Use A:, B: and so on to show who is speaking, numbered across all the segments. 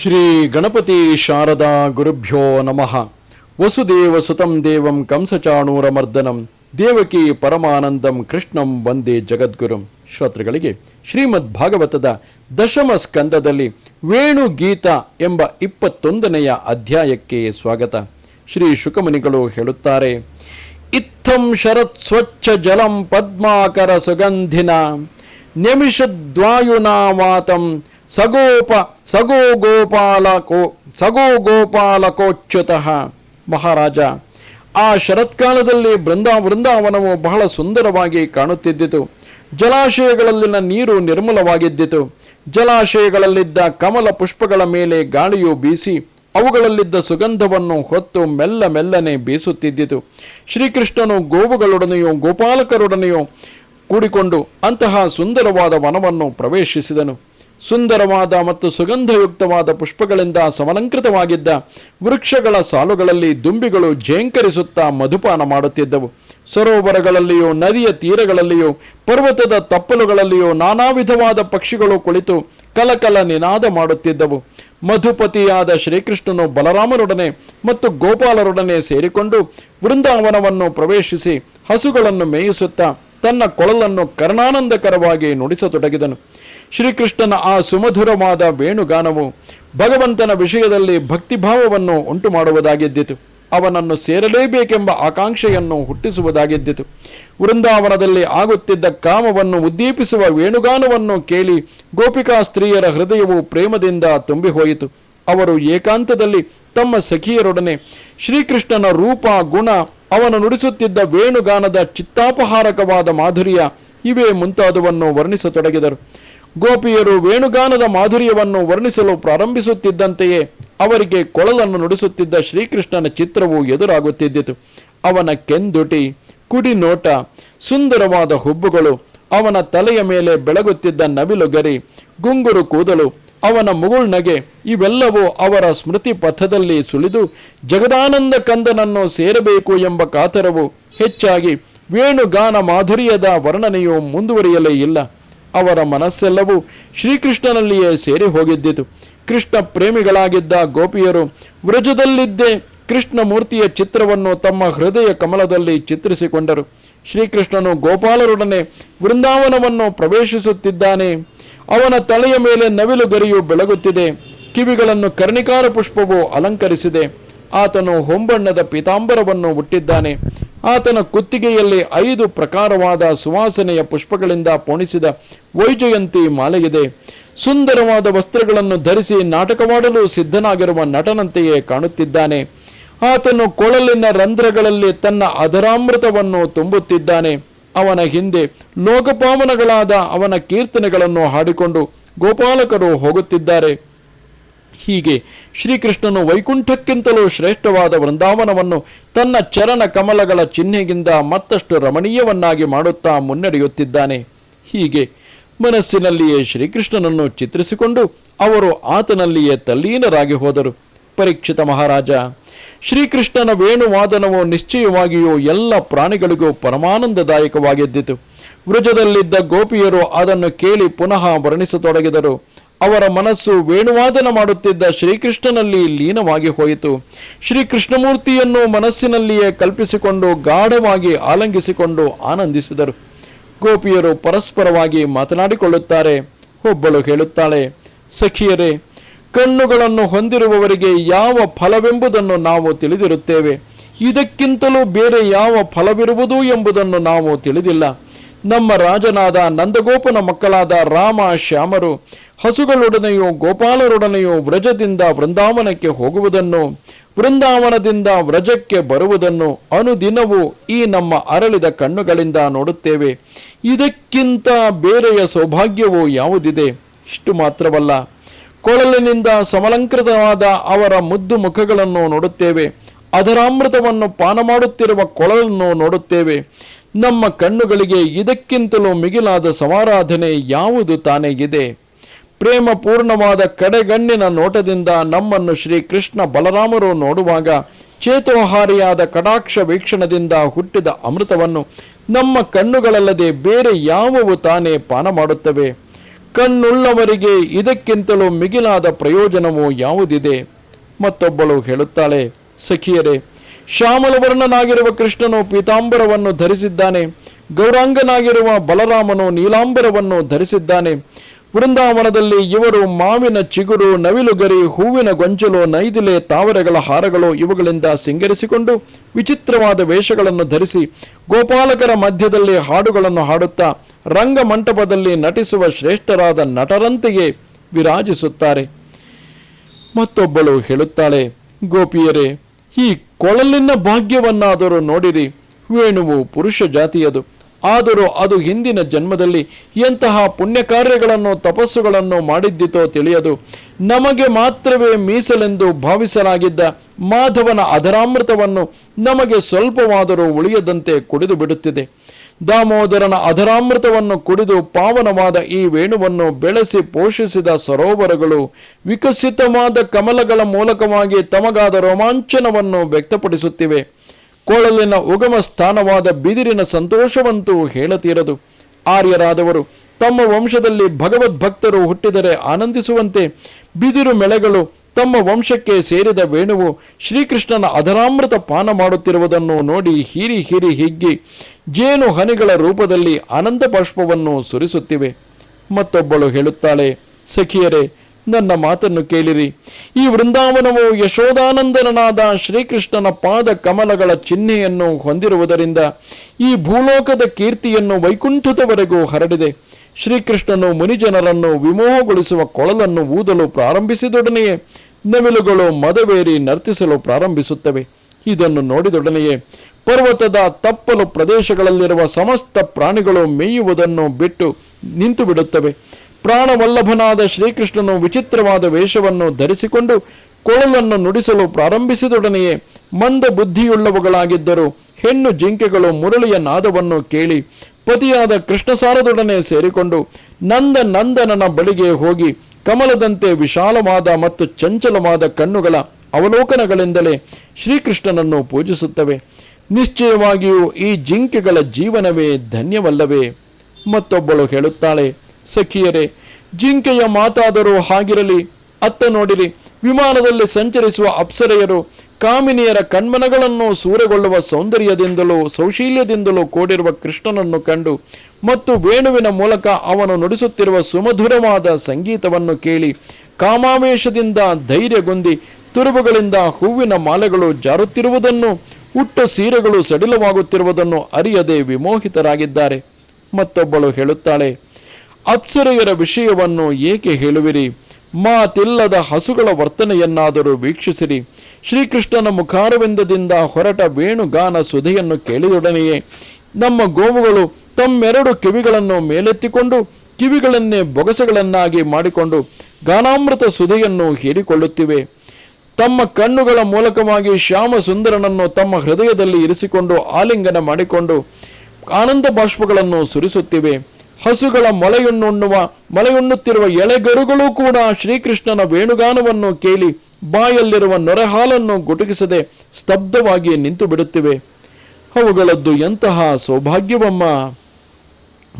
A: ಶ್ರೀ ಗಣಪತಿ ಶಾರದಾ ಗುರುಭ್ಯೋ ನಮಃ. ವಸುದೇವ ಸುತಂ ದೇವಂ ಕಂಸಚಾಣೂರಮರ್ದನಂ. ದೇವಕಿ ಪರಮಾನಂದಂ ಕೃಷ್ಣಂ ವಂದೇ ಜಗದ್ಗುರುಂ. ಶ್ರೋತೃಗಳಿಗೆ ಶ್ರೀಮದ್ ಭಾಗವತದ ದಶಮ ಸ್ಕಂದದಲ್ಲಿ ವೇಣು ಗೀತ ಎಂಬ ಇಪ್ಪತ್ತೊಂದನೆಯ ಅಧ್ಯಾಯಕ್ಕೆ ಸ್ವಾಗತ. ಶ್ರೀ ಶುಕಮುನಿಗಳು ಹೇಳುತ್ತಾರೆ ಇತ್ತಂ ಶರತ್ ಸ್ವಚ್ಛ ಜಲಂ ಪದ್ಮಾಕರ ಸುಗಂಧಿನ ನಿಮಿಷದ್ವಾಯುನಾಮಾತಂ ಸಗೋಪ ಸಗೋ ಗೋಪಾಲಕೋ ಸಗೋ ಗೋಪಾಲಕೋಚ್ಯುತಃ ಮಹಾರಾಜ, ಆ ಶರತ್ಕಾಲದಲ್ಲಿ ಬೃಂದಾ, ವೃಂದಾವನವು ಬಹಳ ಸುಂದರವಾಗಿ ಕಾಣುತ್ತಿದ್ದಿತು. ಜಲಾಶಯಗಳಲ್ಲಿನ ನೀರು ನಿರ್ಮಲವಾಗಿದ್ದಿತು. ಜಲಾಶಯಗಳಲ್ಲಿದ್ದ ಕಮಲ ಪುಷ್ಪಗಳ ಮೇಲೆ ಗಾಳಿಯು ಬೀಸಿ, ಅವುಗಳಲ್ಲಿದ್ದ ಸುಗಂಧವನ್ನು ಹೊತ್ತು ಮೆಲ್ಲ ಮೆಲ್ಲನೆ ಬೀಸುತ್ತಿದ್ದಿತು. ಶ್ರೀಕೃಷ್ಣನು ಗೋವುಗಳೊಡನೆಯೋ, ಗೋಪಾಲಕರೊಡನೆಯೋ ಕೂಡಿಕೊಂಡು ಅಂತಹ ಸುಂದರವಾದ ವನವನ್ನು ಪ್ರವೇಶಿಸಿದನು. ಸುಂದರವಾದ ಮತ್ತು ಸುಗಂಧಯುಕ್ತವಾದ ಪುಷ್ಪಗಳಿಂದ ಸಮಲಂಕೃತವಾಗಿದ್ದ ವೃಕ್ಷಗಳ ಸಾಲುಗಳಲ್ಲಿ ದುಂಬಿಗಳು ಝೇಂಕರಿಸುತ್ತಾ ಮಧುಪಾನ ಮಾಡುತ್ತಿದ್ದವು. ಸರೋವರಗಳಲ್ಲಿಯೂ, ನದಿಯ ತೀರಗಳಲ್ಲಿಯೂ, ಪರ್ವತದ ತಪ್ಪಲುಗಳಲ್ಲಿಯೂ ನಾನಾ ವಿಧವಾದ ಪಕ್ಷಿಗಳು ಕುಳಿತು ಕಲಕಲ ನಿನಾದ ಮಾಡುತ್ತಿದ್ದವು. ಮಧುಪತಿಯಾದ ಶ್ರೀಕೃಷ್ಣನು ಬಲರಾಮರೊಡನೆ ಮತ್ತು ಗೋಪಾಲರೊಡನೆ ಸೇರಿಕೊಂಡು ವೃಂದಾವನವನ್ನು ಪ್ರವೇಶಿಸಿ ಹಸುಗಳನ್ನು ಮೇಯಿಸುತ್ತಾ ತನ್ನ ಕೊಳಲನ್ನು ಕರ್ಣಾನಂದಕರವಾಗಿ ನುಡಿಸತೊಡಗಿದನು. ಶ್ರೀಕೃಷ್ಣನ ಆ ಸುಮಧುರವಾದ ವೇಣುಗಾನವು ಭಗವಂತನ ವಿಷಯದಲ್ಲಿ ಭಕ್ತಿಭಾವವನ್ನು ಉಂಟು ಮಾಡುವುದಾಗಿದ್ದಿತು ಅವನನ್ನು ಸೇರಲೇಬೇಕೆಂಬ ಆಕಾಂಕ್ಷೆಯನ್ನು ಹುಟ್ಟಿಸುವುದಾಗಿದ್ದಿತು. ವೃಂದಾವನದಲ್ಲಿ ಆಗುತ್ತಿದ್ದ ಕಾಮವನ್ನು ಉದ್ದೀಪಿಸುವ ವೇಣುಗಾನವನ್ನು ಕೇಳಿ ಗೋಪಿಕಾ ಸ್ತ್ರೀಯರ ಹೃದಯವು ಪ್ರೇಮದಿಂದ ತುಂಬಿಹೋಯಿತು. ಅವರು ಏಕಾಂತದಲ್ಲಿ ತಮ್ಮ ಸಖಿಯರೊಡನೆ ಶ್ರೀಕೃಷ್ಣನ ರೂಪ, ಗುಣ ಅವನು ನುಡಿಸುತ್ತಿದ್ದ ವೇಣುಗಾನದ ಚಿತ್ತಾಪಹಾರಕವಾದ ಮಾಧುರ್ಯ ಇವೇ ಮುಂತಾದವನ್ನು ವರ್ಣಿಸತೊಡಗಿದರು. ಗೋಪಿಯರು ವೇಣುಗಾನದ ಮಾಧುರ್ಯವನ್ನು ವರ್ಣಿಸಲು ಪ್ರಾರಂಭಿಸುತ್ತಿದ್ದಂತೆಯೇ ಅವರಿಗೆ ಕೊಳಲನ್ನು ನುಡಿಸುತ್ತಿದ್ದ ಶ್ರೀಕೃಷ್ಣನ ಚಿತ್ರವು ಎದುರಾಗುತ್ತಿದ್ದಿತು. ಅವನ ಕೆಂದುಟಿ ಕುಡಿ ನೋಟ ಸುಂದರವಾದ ಹುಬ್ಬುಗಳು, ಅವನ ತಲೆಯ ಮೇಲೆ ಬೆಳಗುತ್ತಿದ್ದ ನವಿಲು ಗರಿ ಗುಂಗುರು ಕೂದಲು ಅವನ ಮುಗುಳ್ನಗೆ ಇವೆಲ್ಲವೂ ಅವರ ಸ್ಮೃತಿ ಪಥದಲ್ಲಿ ಸುಳಿದು ಜಗದಾನಂದ ಕಂದನನ್ನು ಸೇರಬೇಕು ಎಂಬ ಕಾತರವು ಹೆಚ್ಚಾಗಿ ವೇಣುಗಾನ ಮಾಧುರ್ಯದ ವರ್ಣನೆಯು ಮುಂದುವರಿಯಲೇ ಇಲ್ಲ. ಅವರ ಮನಸ್ಸೆಲ್ಲವೂ ಶ್ರೀಕೃಷ್ಣನಲ್ಲಿಯೇ ಸೇರಿ ಹೋಗಿದ್ದಿತು. ಕೃಷ್ಣ ಪ್ರೇಮಿಗಳಾಗಿದ್ದ ಗೋಪಿಯರು ವ್ರಜದಲ್ಲಿದ್ದೇ ಕೃಷ್ಣ ಮೂರ್ತಿಯ ಚಿತ್ರವನ್ನು ತಮ್ಮ ಹೃದಯ ಕಮಲದಲ್ಲಿ ಚಿತ್ರಿಸಿಕೊಂಡರು. ಶ್ರೀಕೃಷ್ಣನು ಗೋಪಾಲರೊಡನೆ ವೃಂದಾವನವನ್ನು ಪ್ರವೇಶಿಸುತ್ತಿದ್ದಾನೆ. ಅವನ ತಲೆಯ ಮೇಲೆ ನವಿಲು ಗರಿಯು ಬೆಳಗುತ್ತಿದೆ. ಕಿವಿಗಳನ್ನು ಕರ್ಣಿಕಾರ ಪುಷ್ಪವು ಅಲಂಕರಿಸಿದೆ. ಆತನು ಹೊಂಬಣ್ಣದ ಪೀತಾಂಬರವನ್ನು ಹುಟ್ಟಿದ್ದಾನೆ ಆತನ ಕುತ್ತಿಗೆಯಲ್ಲಿ ಐದು ಪ್ರಕಾರವಾದ ಸುವಾಸನೆಯ ಪುಷ್ಪಗಳಿಂದ ಪೋಣಿಸಿದ ವೈಜಯಂತಿ ಮಾಲೆಯಿದೆ ಸುಂದರವಾದ ವಸ್ತ್ರಗಳನ್ನು ಧರಿಸಿ ನಾಟಕವಾಡಲು ಸಿದ್ಧನಾಗಿರುವ ನಟನಂತೆಯೇ ಕಾಣುತ್ತಿದ್ದಾನೆ. ಆತನು ಕೊಳಲಿನ ರಂಧ್ರಗಳಲ್ಲಿ ತನ್ನ ಅಧರಾಮೃತವನ್ನು ತುಂಬುತ್ತಿದ್ದಾನೆ. ಅವನ ಹಿಂದೆ ಲೋಕಪಾವನಗಳಾದ ಅವನ ಕೀರ್ತನೆಗಳನ್ನು ಹಾಡಿಕೊಂಡು ಗೋಪಾಲಕರು ಹೋಗುತ್ತಿದ್ದಾರೆ. ಹೀಗೆ ಶ್ರೀಕೃಷ್ಣನು ವೈಕುಂಠಕ್ಕಿಂತಲೂ ಶ್ರೇಷ್ಠವಾದ ವೃಂದಾವನವನ್ನು ತನ್ನ ಚರಣ ಕಮಲಗಳ ಚಿಹ್ನೆಗಿಂದ ಮತ್ತಷ್ಟು ರಮಣೀಯವನ್ನಾಗಿ ಮಾಡುತ್ತಾ ಮುನ್ನಡೆಯುತ್ತಿದ್ದಾನೆ. ಹೀಗೆ ಮನಸ್ಸಿನಲ್ಲಿಯೇ ಶ್ರೀಕೃಷ್ಣನನ್ನು ಚಿತ್ರಿಸಿಕೊಂಡು ಅವರು ಆತನಲ್ಲಿಯೇ ತಲ್ಲೀನರಾಗಿ ಹೋದರು. ಪರೀಕ್ಷಿತ ಮಹಾರಾಜ! ಶ್ರೀಕೃಷ್ಣನ ವೇಣುವಾದನವು ನಿಶ್ಚಯವಾಗಿಯೂ ಎಲ್ಲ ಪ್ರಾಣಿಗಳಿಗೂ ಪರಮಾನಂದದಾಯಕವಾಗಿದ್ದಿತು. ವೃಜದಲ್ಲಿದ್ದ ಗೋಪಿಯರು ಅದನ್ನು ಕೇಳಿ ಪುನಃ ವರ್ಣಿಸತೊಡಗಿದರು. ಅವರ ಮನಸ್ಸು ವೇಣುವಾದನ ಮಾಡುತ್ತಿದ್ದ ಶ್ರೀಕೃಷ್ಣನಲ್ಲಿ ಲೀನವಾಗಿ ಹೋಯಿತು. ಶ್ರೀಕೃಷ್ಣಮೂರ್ತಿಯನ್ನು ಮನಸ್ಸಿನಲ್ಲಿಯೇ ಕಲ್ಪಿಸಿಕೊಂಡು ಗಾಢವಾಗಿ ಆಲಂಗಿಸಿಕೊಂಡು ಆನಂದಿಸಿದರು. ಗೋಪಿಯರು ಪರಸ್ಪರವಾಗಿ ಮಾತನಾಡಿಕೊಳ್ಳುತ್ತಾರೆ. ಒಬ್ಬಳು ಹೇಳುತ್ತಾಳೆ, ಸಖಿಯರೇ ಕಣ್ಣುಗಳನ್ನು ಹೊಂದಿರುವವರಿಗೆ ಯಾವ ಫಲವೆಂಬುದನ್ನು ನಾವು ತಿಳಿದಿರುತ್ತೇವೆ. ಇದಕ್ಕಿಂತಲೂ ಬೇರೆ ಯಾವ ಫಲವಿರುವುದು ಎಂಬುದನ್ನು ನಾವು ತಿಳಿದಿಲ್ಲ. ನಮ್ಮ ರಾಜನಾದ ನಂದಗೋಪನ ಮಕ್ಕಳಾದ ರಾಮ, ಶ್ಯಾಮರು, ಹಸುಗಳೊಡನೆಯೂ ಗೋಪಾಲರೊಡನೆಯೂ ವ್ರಜದಿಂದ ವೃಂದಾವನಕ್ಕೆ ಹೋಗುವುದನ್ನು, ವೃಂದಾವನದಿಂದ ವ್ರಜಕ್ಕೆ ಬರುವುದನ್ನು ಅನುದಿನವೂ ಈ ನಮ್ಮ ಅರಳಿದ ಕಣ್ಣುಗಳಿಂದ ನೋಡುತ್ತೇವೆ. ಇದಕ್ಕಿಂತ ಬೇರೆಯ ಸೌಭಾಗ್ಯವು ಯಾವುದಿದೆ? ಇಷ್ಟು ಮಾತ್ರವಲ್ಲ. ಕೊಳಲಿನಿಂದ ಸಮಲಂಕೃತವಾದ ಅವರ ಮುದ್ದು ಮುಖಗಳನ್ನು ನೋಡುತ್ತೇವೆ. ಅದರಾಮೃತವನ್ನು ಪಾನ ಮಾಡುತ್ತಿರುವ ಕೊಳಲನ್ನು ನೋಡುತ್ತೇವೆ. ನಮ್ಮ ಕಣ್ಣುಗಳಿಗೆ ಇದಕ್ಕಿಂತಲೂ ಮಿಗಿಲಾದ ಸಮಾರಾಧನೆ ಯಾವುದು ತಾನೇ ಇದೆ. ಪ್ರೇಮ ಪೂರ್ಣವಾದ ಕಡೆಗಣ್ಣಿನ ನೋಟದಿಂದ ನಮ್ಮನ್ನು ಶ್ರೀ ಕೃಷ್ಣ ಬಲರಾಮರು ನೋಡುವಾಗ ಚೇತೋಹಾರಿಯಾದ ಕಟಾಕ್ಷ ವೀಕ್ಷಣದಿಂದ ಹುಟ್ಟಿದ ಅಮೃತವನ್ನು ನಮ್ಮ ಕಣ್ಣುಗಳಲ್ಲದೆ ಬೇರೆ ಯಾವುವು ತಾನೇ ಪಾನ ಮಾಡುತ್ತವೆ ಕಣ್ಣುಳ್ಳವರಿಗೆ ಇದಕ್ಕಿಂತಲೂ ಮಿಗಿಲಾದ ಪ್ರಯೋಜನವು ಯಾವುದಿದೆ? ಮತ್ತೊಬ್ಬಳು ಹೇಳುತ್ತಾಳೆ, ಸಖಿಯರೇ, ಶ್ಯಾಮಲವರ್ಣನಾಗಿರುವ ಕೃಷ್ಣನು ಪೀತಾಂಬರವನ್ನು ಧರಿಸಿದ್ದಾನೆ, ಗೌರಾಂಗನಾಗಿರುವ ಬಲರಾಮನು ನೀಲಾಂಬರವನ್ನು ಧರಿಸಿದ್ದಾನೆ ವೃಂದಾವನದಲ್ಲಿ ಇವರು ಮಾವಿನ ಚಿಗುರು, ನವಿಲುಗರಿ, ಹೂವಿನ ಗೊಂಚಲು, ನೈದಿಲೆ, ತಾವರೆಗಳ ಹಾರಗಳು ಇವುಗಳಿಂದ ಸಿಂಗರಿಸಿಕೊಂಡು ವಿಚಿತ್ರವಾದ ವೇಷಗಳನ್ನು ಧರಿಸಿ ಗೋಪಾಲಕರ ಮಧ್ಯದಲ್ಲಿ ಹಾಡುಗಳನ್ನು ಹಾಡುತ್ತಾ ರಂಗಮಂಟಪದಲ್ಲಿ ನಟಿಸುವ ಶ್ರೇಷ್ಠರಾದ ನಟರಂತೆಯೇ ವಿರಾಜಿಸುತ್ತಾರೆ. ಮತ್ತೊಬ್ಬಳು ಹೇಳುತ್ತಾಳೆ, ಗೋಪಿಯರೇ, ಈ ಕೊಳಲಿನ ಭಾಗ್ಯವನ್ನಾದರೂ ನೋಡಿರಿ. ವೇಣುವು ಪುರುಷ ಜಾತಿಯದು. ಆದರೂ ಅದು ಹಿಂದಿನ ಜನ್ಮದಲ್ಲಿ ಎಂತಹ ಪುಣ್ಯ ಕಾರ್ಯಗಳನ್ನು ತಪಸ್ಸುಗಳನ್ನು ಮಾಡಿದ್ದಿತೋ ತಿಳಿಯದು. ನಮಗೆ ಮಾತ್ರವೇ ಮೀಸಲೆಂದು ಭಾವಿಸಲಾಗಿದ್ದ ಮಾಧವನ ಅಧರಾಮೃತವನ್ನು ನಮಗೆ ಸ್ವಲ್ಪವಾದರೂ ಉಳಿಯದಂತೆ ಕುಡಿದು ಬಿಡುತ್ತಿದೆ. ದಾಮೋದರನ ಅಧರಾಮೃತವನ್ನು ಕುಡಿದು ಪಾವನವಾದ ಈ ವೇಣುವನ್ನು ಬೆಳೆಸಿ ಪೋಷಿಸಿದ ಸರೋವರಗಳು ವಿಕಸಿತವಾದ ಕಮಲಗಳ ಮೂಲಕವಾಗಿ ತಮಗಾದ ರೋಮಾಂಚನವನ್ನು ವ್ಯಕ್ತಪಡಿಸುತ್ತಿವೆ. ಕೊಳಲಿನ ಉಗಮ ಸ್ಥಾನವಾದ ಬಿದಿರಿನ ಸಂತೋಷವಂತೂ ಹೇಳತೀರದು. ಆರ್ಯರಾದವರು ತಮ್ಮ ವಂಶದಲ್ಲಿ ಭಗವದ್ಭಕ್ತರು ಹುಟ್ಟಿದರೆ ಆನಂದಿಸುವಂತೆ ಬಿದಿರು ಮೆಳೆಗಳು ತಮ್ಮ ವಂಶಕ್ಕೆ ಸೇರಿದ ವೇಣುವು ಶ್ರೀಕೃಷ್ಣನ ಅಧರಾಮೃತ ಪಾನ ಮಾಡುತ್ತಿರುವುದನ್ನು ನೋಡಿ ಹೀರಿ ಹೀರಿ ಹಿಗ್ಗಿ ಜೇನು ಹನಿಗಳ ರೂಪದಲ್ಲಿ ಆನಂದ ಬಾಷ್ಪವನ್ನು ಸುರಿಸುತ್ತಿವೆ. ಮತ್ತೊಬ್ಬಳು ಹೇಳುತ್ತಾಳೆ, ಸಖಿಯರೇ ನನ್ನ ಮಾತನ್ನು ಕೇಳಿರಿ. ಈ ವೃಂದಾವನವು ಯಶೋದಾನಂದನಾದ ಶ್ರೀಕೃಷ್ಣನ ಪಾದ ಕಮಲಗಳ ಚಿಹ್ನೆಯನ್ನು ಹೊಂದಿರುವುದರಿಂದ ಈ ಭೂಲೋಕದ ಕೀರ್ತಿಯನ್ನು ವೈಕುಂಠದವರೆಗೂ ಹರಡಿದೆ. ಶ್ರೀಕೃಷ್ಣನು ಮುನಿಜನರನ್ನು ವಿಮೋಹಗೊಳಿಸುವ ಕೊಳಲನ್ನು ಊದಲು ಪ್ರಾರಂಭಿಸಿದೊಡನೆಯೇ ನವಿಲುಗಳು ಮದವೇರಿ ನರ್ತಿಸಲು ಪ್ರಾರಂಭಿಸುತ್ತವೆ. ಇದನ್ನು ನೋಡಿದೊಡನೆಯೇ ಪರ್ವತದ ತಪ್ಪಲು ಪ್ರದೇಶಗಳಲ್ಲಿರುವ ಸಮಸ್ತ ಪ್ರಾಣಿಗಳು ಮೇಯುವುದನ್ನು ಬಿಟ್ಟು ನಿಂತು ಬಿಡುತ್ತವೆ ಪ್ರಾಣವಲ್ಲಭನಾದ ಶ್ರೀಕೃಷ್ಣನು ವಿಚಿತ್ರವಾದ ವೇಷವನ್ನು ಧರಿಸಿಕೊಂಡು ಕೊಳಲನ್ನು ನುಡಿಸಲು ಪ್ರಾರಂಭಿಸಿದೊಡನೆಯೇ ಮಂದ ಬುದ್ಧಿಯುಳ್ಳವುಗಳಾಗಿದ್ದರು. ಹೆಣ್ಣು ಜಿಂಕೆಗಳು ಮುರಳಿಯ ನಾದವನ್ನು ಕೇಳಿ ಪತಿಯಾದ ಕೃಷ್ಣಸಾರದೊಡನೆ ಸೇರಿಕೊಂಡು, ನಂದ ನಂದನನ ಬಳಿಗೆ ಹೋಗಿ ಕಮಲದಂತೆ ವಿಶಾಲವಾದ ಮತ್ತು ಚಂಚಲವಾದ ಕಣ್ಣುಗಳ ಅವಲೋಕನಗಳಿಂದಲೇ ಶ್ರೀಕೃಷ್ಣನನ್ನು ಪೂಜಿಸುತ್ತವೆ. ನಿಶ್ಚಯವಾಗಿಯೂ ಈ ಜಿಂಕೆಗಳ ಜೀವನವೇ ಧನ್ಯವಲ್ಲವೇ? ಮತ್ತೊಬ್ಬಳು ಹೇಳುತ್ತಾಳೆ ಸಖಿಯರೇ, ಜಿಂಕೆಯ ಮಾತಾದರೂ ಹಾಗಿರಲಿ, ಅತ್ತ ನೋಡಿರಿ, ವಿಮಾನದಲ್ಲಿ ಸಂಚರಿಸುವ ಅಪ್ಸರೆಯರು ಕಾಮಿನಿಯರ ಕಣ್ಮನಗಳನ್ನು ಸೂರೆಗೊಳ್ಳುವ ಸೌಂದರ್ಯದಿಂದಲೂ ಸೌಶೀಲ್ಯದಿಂದಲೂ ಕೂಡಿರುವ ಕೃಷ್ಣನನ್ನು ಕಂಡು ಮತ್ತು ವೇಣುವಿನ ಮೂಲಕ ಅವನು ನುಡಿಸುತ್ತಿರುವ ಸುಮಧುರವಾದ ಸಂಗೀತವನ್ನು ಕೇಳಿ ಕಾಮಾವೇಶದಿಂದ ಧೈರ್ಯಗೊಂದಿ ತುರುಬುಗಳಿಂದ ಹೂವಿನ ಮಾಲೆಗಳು ಜಾರುತ್ತಿರುವುದನ್ನು, ಹುಟ್ಟು ಸೀರೆಗಳು ಸಡಿಲವಾಗುತ್ತಿರುವುದನ್ನು ಅರಿಯದೆ ವಿಮೋಹಿತರಾಗಿದ್ದಾರೆ. ಮತ್ತೊಬ್ಬಳು ಹೇಳುತ್ತಾಳೆ ಅಪ್ಸರೆಯರ ವಿಷಯವನ್ನು ಏಕೆ ಹೇಳುವಿರಿ? ಮಾತಿಲ್ಲದ ಹಸುಗಳ ವರ್ತನೆಯನ್ನಾದರೂ ವೀಕ್ಷಿಸಿರಿ. ಶ್ರೀಕೃಷ್ಣನ ಮುಖಾರವಿಂದದಿಂದ ಹೊರಟ ವೇಣುಗಾನ ಸುಧೆಯನ್ನು ಕೇಳಿದೊಡನೆಯೇ ನಮ್ಮ ಗೋವುಗಳು ತಮ್ಮೆರಡು ಕಿವಿಗಳನ್ನು ಮೇಲೆತ್ತಿಕೊಂಡು ಕಿವಿಗಳನ್ನೇ ಬೊಗಸೆಗಳನ್ನಾಗಿ ಮಾಡಿಕೊಂಡು ಗಾನಾಮೃತ ಸುಧೆಯನ್ನು ಹೀರಿಕೊಳ್ಳುತ್ತಿವೆ. ತಮ್ಮ ಕಣ್ಣುಗಳ ಮೂಲಕವಾಗಿ ಶ್ಯಾಮ ಸುಂದರನನ್ನು ತಮ್ಮ ಹೃದಯದಲ್ಲಿ ಇರಿಸಿಕೊಂಡು ಆಲಿಂಗನ ಮಾಡಿಕೊಂಡು ಆನಂದ ಬಾಷ್ಪಗಳನ್ನು ಸುರಿಸುತ್ತಿವೆ. ಹಸುಗಳ ಮೊಳೆಯುಣ್ಣುಣ್ಣುವ ಮೊಳೆಯುಣ್ಣುತ್ತಿರುವ ಎಳೆಗರುಗಳು ಕೂಡ ಶ್ರೀಕೃಷ್ಣನ ವೇಣುಗಾನವನ್ನು ಕೇಳಿ ಬಾಯಲ್ಲಿರುವ ನೊರೆಹಾಲನ್ನು ಗುಟುಕಿಸದೆ ಸ್ತಬ್ಧವಾಗಿ ನಿಂತು ಬಿಡುತ್ತಿವೆ. ಅವುಗಳದ್ದು ಎಂತಹ ಸೌಭಾಗ್ಯವಮ್ಮ?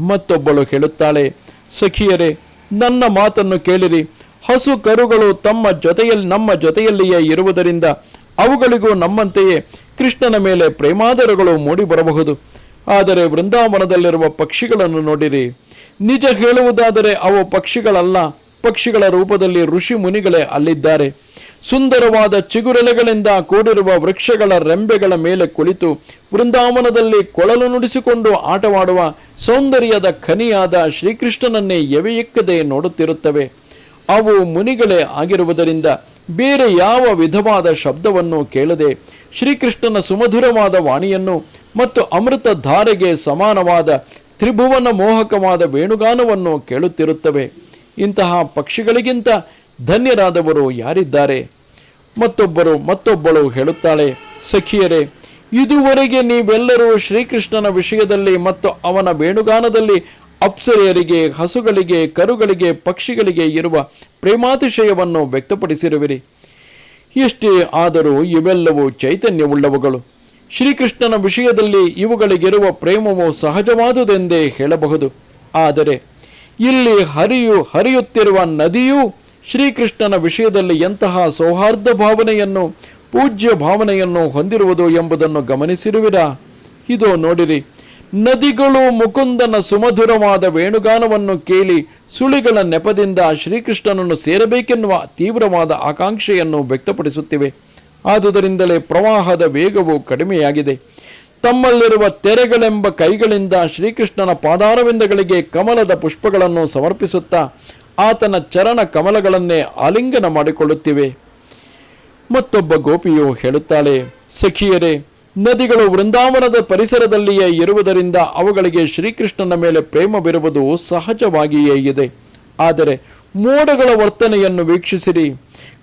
A: ಮತ್ತೊಬ್ಬಳು ಹೇಳುತ್ತಾಳೆ, ಸಖಿಯರೇ, ನನ್ನ ಮಾತನ್ನು ಕೇಳಿರಿ. ಹಸು ಕರುಗಳು ತಮ್ಮ ಜೊತೆಯಲ್ಲಿ ನಮ್ಮ ಜೊತೆಯಲ್ಲಿಯೇ ಇರುವುದರಿಂದ ಅವುಗಳಿಗೂ ನಮ್ಮಂತೆಯೇ ಕೃಷ್ಣನ ಮೇಲೆ ಪ್ರೇಮಾದರಗಳು ಮೂಡಿಬರಬಹುದು. ಆದರೆ ವೃಂದಾವನದಲ್ಲಿರುವ ಪಕ್ಷಿಗಳನ್ನು ನೋಡಿರಿ. ನಿಜ ಹೇಳುವುದಾದರೆ ಅವು ಪಕ್ಷಿಗಳಲ್ಲ, ಪಕ್ಷಿಗಳ ರೂಪದಲ್ಲಿ ಋಷಿ ಮುನಿಗಳೇ ಅಲ್ಲಿದ್ದಾರೆ. ಸುಂದರವಾದ ಚಿಗುರೆಲೆಗಳಿಂದ ಕೂಡಿರುವ ವೃಕ್ಷಗಳ ರೆಂಬೆಗಳ ಮೇಲೆ ಕುಳಿತು ವೃಂದಾವನದಲ್ಲಿ ಕೊಳಲು ನುಡಿಸಿಕೊಂಡು ಆಟವಾಡುವ ಸೌಂದರ್ಯದ ಖನಿಯಾದ ಶ್ರೀಕೃಷ್ಣನನ್ನೇ ಎವೆಯಿಕ್ಕದೆ ನೋಡುತ್ತಿರುತ್ತವೆ. ಅವು ಮುನಿಗಳೇ ಆಗಿರುವುದರಿಂದ ಬೇರೆ ಯಾವ ವಿಧವಾದ ಶಬ್ದವನ್ನು ಕೇಳದೆ ಶ್ರೀಕೃಷ್ಣನ ಸುಮಧುರವಾದ ವಾಣಿಯನ್ನು ಮತ್ತು ಅಮೃತ ಧಾರೆಗೆ ಸಮಾನವಾದ ತ್ರಿಭುವನ ಮೋಹಕವಾದ ವೇಣುಗಾನವನ್ನು ಕೇಳುತ್ತಿರುತ್ತವೆ. ಇಂತಹ ಪಕ್ಷಿಗಳಿಗಿಂತ ಧನ್ಯರಾದವರು ಯಾರಿದ್ದಾರೆ? ಮತ್ತೊಬ್ಬರು ಮತ್ತೊಬ್ಬಳು ಹೇಳುತ್ತಾಳೆ, ಸಖಿಯರೇ, ಇದುವರೆಗೆ ನೀವೆಲ್ಲರೂ ಶ್ರೀಕೃಷ್ಣನ ವಿಷಯದಲ್ಲಿ ಮತ್ತು ಅವನ ವೇಣುಗಾನದಲ್ಲಿ ಅಪ್ಸರೆಯರಿಗೆ, ಹಸುಗಳಿಗೆ, ಕರುಗಳಿಗೆ, ಪಕ್ಷಿಗಳಿಗೆ ಇರುವ ಪ್ರೇಮಾತಿಶಯವನ್ನು ವ್ಯಕ್ತಪಡಿಸಿರುವಿರಿ. ಎಷ್ಟೇ ಆದರೂ ಇವೆಲ್ಲವೂ ಚೈತನ್ಯವುಳ್ಳವುಗಳು. ಶ್ರೀಕೃಷ್ಣನ ವಿಷಯದಲ್ಲಿ ಇವುಗಳಿಗಿರುವ ಪ್ರೇಮವು ಸಹಜವಾದುದೆಂದೇ ಹೇಳಬಹುದು. ಆದರೆ ಇಲ್ಲಿ ಹರಿಯು ಹರಿಯುತ್ತಿರುವ ನದಿಯೂ ಶ್ರೀಕೃಷ್ಣನ ವಿಷಯದಲ್ಲಿ ಎಂತಹ ಸೌಹಾರ್ದ ಭಾವನೆಯನ್ನು ಪೂಜ್ಯ ಭಾವನೆಯನ್ನು ಹೊಂದಿರುವುದು ಎಂಬುದನ್ನು ಗಮನಿಸಿರುವಿರಾ? ಇದು ನೋಡಿರಿ, ನದಿಗಳು ಮುಕುಂದನ ಸುಮಧುರವಾದ ವೇಣುಗಾನವನ್ನು ಕೇಳಿ ಸುಳಿಗಳ ನೆಪದಿಂದ ಶ್ರೀಕೃಷ್ಣನನ್ನು ಸೇರಬೇಕೆನ್ನುವ ತೀವ್ರವಾದ ಆಕಾಂಕ್ಷೆಯನ್ನು ವ್ಯಕ್ತಪಡಿಸುತ್ತಿವೆ. ಆದುದರಿಂದಲೇ ಪ್ರವಾಹದ ವೇಗವು ಕಡಿಮೆಯಾಗಿದೆ. ತಮ್ಮಲ್ಲಿರುವ ತೆರೆಗಳೆಂಬ ಕೈಗಳಿಂದ ಶ್ರೀಕೃಷ್ಣನ ಪಾದಾರವಿಂದಗಳಿಗೆ ಕಮಲದ ಪುಷ್ಪಗಳನ್ನು ಸಮರ್ಪಿಸುತ್ತಾ ಆತನ ಚರಣ ಕಮಲಗಳನ್ನೇ ಆಲಿಂಗನ ಮಾಡಿಕೊಳ್ಳುತ್ತಿವೆ. ಮತ್ತೊಬ್ಬ ಗೋಪಿಯು ಹೇಳುತ್ತಾಳೆ, ಸಖಿಯರೇ, ನದಿಗಳು ವೃಂದಾವನದ ಪರಿಸರದಲ್ಲಿಯೇ ಇರುವುದರಿಂದ ಅವುಗಳಿಗೆ ಶ್ರೀಕೃಷ್ಣನ ಮೇಲೆ ಪ್ರೇಮವಿರುವುದು ಸಹಜವಾಗಿಯೇ ಇದೆ. ಆದರೆ ಮೋಡಗಳ ವರ್ತನೆಯನ್ನು ವೀಕ್ಷಿಸಿರಿ.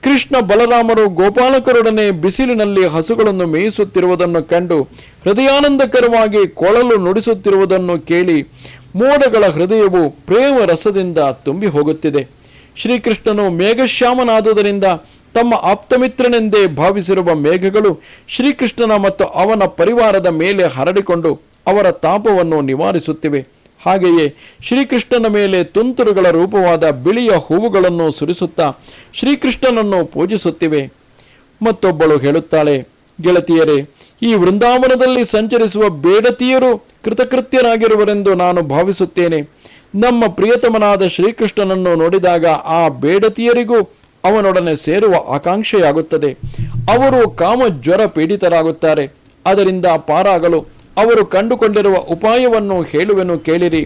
A: ಕೃಷ್ಣ ಬಲರಾಮರು ಗೋಪಾಲಕರೊಡನೆ ಬಿಸಿಲಿನಲ್ಲಿ ಹಸುಗಳನ್ನು ಮೇಯಿಸುತ್ತಿರುವುದನ್ನು ಕಂಡು ಹೃದಯಾನಂದಕರವಾಗಿ ಕೊಳಲು ನುಡಿಸುತ್ತಿರುವುದನ್ನು ಕೇಳಿ ಮೋಡಗಳ ಹೃದಯವು ಪ್ರೇಮ ರಸದಿಂದ ತುಂಬಿ ಹೋಗುತ್ತಿದೆ ಶ್ರೀಕೃಷ್ಣನು ಮೇಘಶ್ಯಾಮನಾದುದರಿಂದ ತಮ್ಮ ಆಪ್ತಮಿತ್ರನೆಂದೇ ಭಾವಿಸಿರುವ ಮೇಘಗಳು ಶ್ರೀಕೃಷ್ಣನ ಮತ್ತು ಅವನ ಪರಿವಾರದ ಮೇಲೆ ಹರಡಿಕೊಂಡು ಅವರ ತಾಪವನ್ನು ನಿವಾರಿಸುತ್ತಿವೆ. ಹಾಗೆಯೇ ಶ್ರೀಕೃಷ್ಣನ ಮೇಲೆ ತುಂತುರುಗಳ ರೂಪವಾದ ಬಿಳಿಯ ಹೂವುಗಳನ್ನು ಸುರಿಸುತ್ತಾ ಶ್ರೀಕೃಷ್ಣನನ್ನು ಪೂಜಿಸುತ್ತಿವೆ. ಮತ್ತೊಬ್ಬಳು ಹೇಳುತ್ತಾಳೆ, ಗೆಳತಿಯರೇ, ಈ ವೃಂದಾವನದಲ್ಲಿ ಸಂಚರಿಸುವ ಬೇಡತಿಯರು ಕೃತಕೃತ್ಯರಾಗಿರುವರೆಂದು ನಾನು ಭಾವಿಸುತ್ತೇನೆ. ನಮ್ಮ ಪ್ರಿಯತಮನಾದ ಶ್ರೀಕೃಷ್ಣನನ್ನು ನೋಡಿದಾಗ ಆ ಬೇಡತಿಯರಿಗೂ ಅವನೊಡನೆ ಸೇರುವ ಆಕಾಂಕ್ಷೆಯಾಗುತ್ತದೆ. ಅವರು ಕಾಮ ಜ್ವರ ಪೀಡಿತರಾಗುತ್ತಾರೆ ಅದರಿಂದ ಪಾರಾಗಲು ಅವರು ಕಂಡುಕೊಂಡಿರುವ ಉಪಾಯವನ್ನು ಹೇಳುವೆನು ಕೇಳಿರಿ.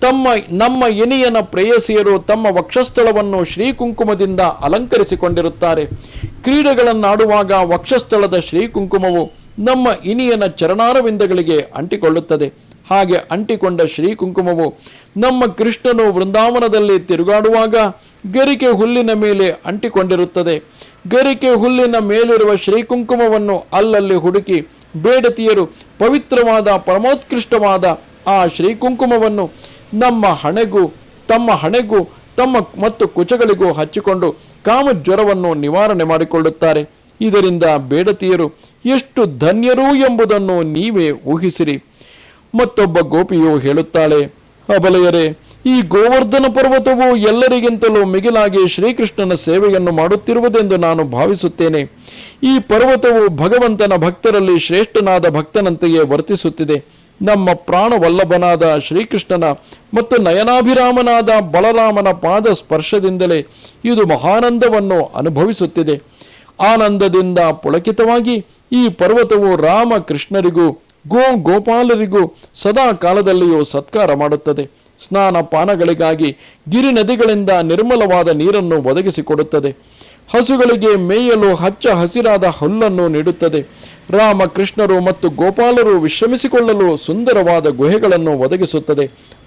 A: ತಮ್ಮ, ನಮ್ಮ ಇನಿಯನ ಪ್ರೇಯಸಿಯರು ತಮ್ಮ ವಕ್ಷಸ್ಥಳವನ್ನು ಶ್ರೀಕುಂಕುಮದಿಂದ ಅಲಂಕರಿಸಿಕೊಂಡಿರುತ್ತಾರೆ. ಕ್ರೀಡೆಗಳನ್ನಾಡುವಾಗ ವಕ್ಷಸ್ಥಳದ ಶ್ರೀಕುಂಕುಮವು ನಮ್ಮ ಇನಿಯನ ಚರಣಾರವಿಂದಗಳಿಗೆ ಅಂಟಿಕೊಳ್ಳುತ್ತದೆ. ಹಾಗೆ ಅಂಟಿಕೊಂಡ ಶ್ರೀಕುಂಕುಮವು ನಮ್ಮ ಕೃಷ್ಣನು ವೃಂದಾವನದಲ್ಲಿ ತಿರುಗಾಡುವಾಗ ಗರಿಕೆ ಹುಲ್ಲಿನ ಮೇಲೆ ಅಂಟಿಕೊಂಡಿರುತ್ತದೆ. ಗರಿಕೆ ಹುಲ್ಲಿನ ಮೇಲಿರುವ ಶ್ರೀಕುಂಕುಮವನ್ನು ಅಲ್ಲಲ್ಲಿ ಹುಡುಕಿ ಬೇಡತಿಯರು ಪವಿತ್ರವಾದ, ಪರಮೋತ್ಕೃಷ್ಟವಾದ ಆ ಶ್ರೀಕುಂಕುಮವನ್ನು ನಮ್ಮ ಹಣೆಗೂ, ತಮ್ಮ ಹಣೆಗೂ, ತಮ್ಮ ಮತ್ತು ಕುಚಗಳಿಗೂ ಹಚ್ಚಿಕೊಂಡು ಕಾಮಜ್ವರವನ್ನು ನಿವಾರಣೆ ಮಾಡಿಕೊಳ್ಳುತ್ತಾರೆ. ಇದರಿಂದ ಬೇಡತಿಯರು ಎಷ್ಟು ಧನ್ಯರು ಎಂಬುದನ್ನು ನೀವೇ ಊಹಿಸಿರಿ. ಮತ್ತೊಬ್ಬ ಗೋಪಿಯು ಹೇಳುತ್ತಾಳೆ, ಅಬಲೆಯರೇ ಈ ಗೋವರ್ಧನ ಪರ್ವತವು ಎಲ್ಲರಿಗಿಂತಲೂ ಮಿಗಿಲಾಗಿ ಶ್ರೀಕೃಷ್ಣನ ಸೇವೆಯನ್ನು ಮಾಡುತ್ತಿರುವುದೆಂದು ನಾನು ಭಾವಿಸುತ್ತೇನೆ. ಈ ಪರ್ವತವು ಭಗವಂತನ ಭಕ್ತರಲ್ಲಿ ಶ್ರೇಷ್ಠನಾದ ಭಕ್ತನಂತೆಯೇ ವರ್ತಿಸುತ್ತಿದೆ. ನಮ್ಮ ಪ್ರಾಣವಲ್ಲಭನಾದ ಶ್ರೀಕೃಷ್ಣನ ಮತ್ತು ನಯನಾಭಿರಾಮನಾದ ಬಲರಾಮನ ಪಾದ ಸ್ಪರ್ಶದಿಂದಲೇ ಇದು ಮಹಾನಂದವನ್ನು ಅನುಭವಿಸುತ್ತಿದೆ. ಆನಂದದಿಂದ ಪುಳಕಿತವಾಗಿ ಈ ಪರ್ವತವು ರಾಮ ಕೃಷ್ಣರಿಗೂ ಗೋ ಗೋಪಾಲರಿಗೂ ಸದಾ ಕಾಲದಲ್ಲಿಯೂ ಸತ್ಕಾರ ಮಾಡುತ್ತದೆ. ಸ್ನಾನ ಪಾನಗಳಿಗಾಗಿ ಗಿರಿ ನದಿಗಳಿಂದ ನಿರ್ಮಲವಾದ ನೀರನ್ನು ಒದಗಿಸಿಕೊಡುತ್ತದೆ. ಹಸುಗಳಿಗೆ ಮೇಯಲು ಹಚ್ಚ ಹಸಿರಾದ ಹುಲ್ಲನ್ನು ನೀಡುತ್ತದೆ. ರಾಮ ಕೃಷ್ಣರು ಮತ್ತು ಗೋಪಾಲರು ವಿಶ್ರಮಿಸಿಕೊಳ್ಳಲು ಸುಂದರವಾದ ಗುಹೆಗಳನ್ನು ಒದಗಿಸುತ್ತದೆ.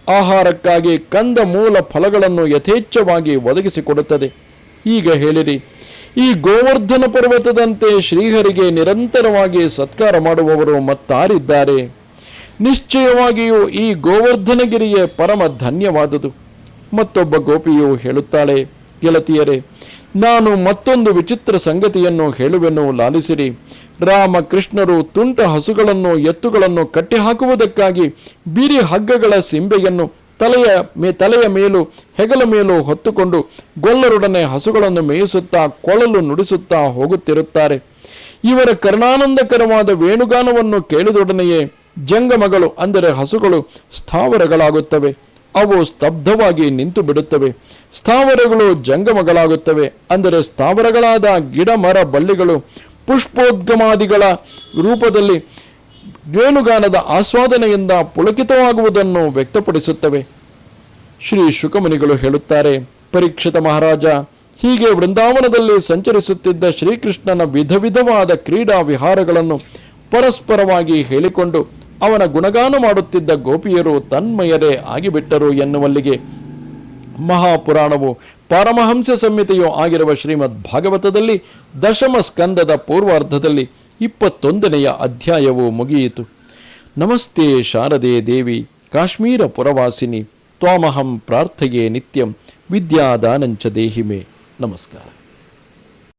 A: ಆಹಾರಕ್ಕಾಗಿ ಕಂದ ಮೂಲ ಫಲಗಳನ್ನು ಯಥೇಚ್ಛವಾಗಿ ಒದಗಿಸಿಕೊಡುತ್ತದೆ. ಈಗ ಹೇಳಿರಿ, ಈ ಗೋವರ್ಧನ ಪರ್ವತದಂತೆ ಶ್ರೀಹರಿಗೆ ನಿರಂತರವಾಗಿ ಸತ್ಕಾರ ಮಾಡುವವರು ಮತ್ತಾರಿದ್ದಾರೆ? ನಿಶ್ಚಯವಾಗಿಯೂ ಈ ಗೋವರ್ಧನಗಿರಿಯೇ ಪರಮ ಧನ್ಯವಾದುದು. ಮತ್ತೊಬ್ಬ ಗೋಪಿಯು ಹೇಳುತ್ತಾಳೆ, ಗೆಳತಿಯರೇ, ನಾನು ಮತ್ತೊಂದು ವಿಚಿತ್ರ ಸಂಗತಿಯನ್ನು ಹೇಳುವೆನು, ಲಾಲಿಸಿರಿ. ರಾಮ ಕೃಷ್ಣರು ತುಂಟ ಹಸುಗಳನ್ನು, ಎತ್ತುಗಳನ್ನು ಕಟ್ಟಿಹಾಕುವುದಕ್ಕಾಗಿ ಬಿರಿ ಹಗ್ಗಗಳ ಸಿಂಬೆಯನ್ನು ತಲೆಯ ಮೇ, ತಲೆಯ ಮೇಲೂ ಹೆಗಲ ಮೇಲೂ ಹೊತ್ತುಕೊಂಡು ಗೊಲ್ಲರೊಡನೆ ಹಸುಗಳನ್ನು ಮೇಯಿಸುತ್ತಾ ಕೊಳಲು ನುಡಿಸುತ್ತಾ ಹೋಗುತ್ತಿರುತ್ತಾರೆ. ಇವರ ಕರ್ಣಾನಂದಕರವಾದ ವೇಣುಗಾನವನ್ನು ಕೇಳಿದೊಡನೆಯೇ ಜಂಗಮಗಳು, ಅಂದರೆ ಹಸುಗಳು ಸ್ಥಾವರಗಳಾಗುತ್ತವೆ. ಅವು ಸ್ತಬ್ಧವಾಗಿ ನಿಂತು ಬಿಡುತ್ತವೆ ಸ್ಥಾವರಗಳು ಜಂಗಮಗಳಾಗುತ್ತವೆ, ಅಂದರೆ ಸ್ಥಾವರಗಳಾದ ಗಿಡ, ಮರ, ಬಳ್ಳಿಗಳು ಪುಷ್ಪೋದ್ಗಮಾದಿಗಳ ರೂಪದಲ್ಲಿ ವೇಣುಗಾನದ ಆಸ್ವಾದನೆಯಿಂದ ಪುಳಕಿತವಾಗುವುದನ್ನು ವ್ಯಕ್ತಪಡಿಸುತ್ತವೆ. ಶ್ರೀ ಶುಕಮುನಿಗಳು ಹೇಳುತ್ತಾರೆ, ಪರೀಕ್ಷಿತ ಮಹಾರಾಜ, ಹೀಗೆ ವೃಂದಾವನದಲ್ಲಿ ಸಂಚರಿಸುತ್ತಿದ್ದ ಶ್ರೀಕೃಷ್ಣನ ವಿಧ ವಿಧವಾದ ಕ್ರೀಡಾ ವಿಹಾರಗಳನ್ನು ಪರಸ್ಪರವಾಗಿ ಹೇಳಿಕೊಂಡು ಅವನ ಗುಣಗಾನ ಮಾಡುತ್ತಿದ್ದ ಗೋಪಿಯರು ತನ್ಮಯರೇ ಆಗಿಬಿಟ್ಟರು ಎನ್ನುವಲ್ಲಿಗೆ ಮಹಾಪುರಾಣವು ಪರಮಹಂಸ ಸಂಹಿತೆಯೂ ಆಗಿರುವ ಶ್ರೀಮದ್ ಭಾಗವತದಲ್ಲಿ ದಶಮ ಸ್ಕಂದದ ಪೂರ್ವಾರ್ಧದಲ್ಲಿ ಇಪ್ಪತ್ತೊಂದನೆಯ ಅಧ್ಯಾಯವು ಮುಗಿಯಿತು. ನಮಸ್ತೆ ಶಾರದೆ ದೇವಿ, ಕಾಶ್ಮೀರ ಪುರವಾಸಿನಿ, ತ್ವಾಮಹಂ ಪ್ರಾರ್ಥೆಯೇ ನಿತ್ಯಂ, ವಿದ್ಯಾದಾನಂಚ ದೇಹಿಮೆ. ನಮಸ್ಕಾರ.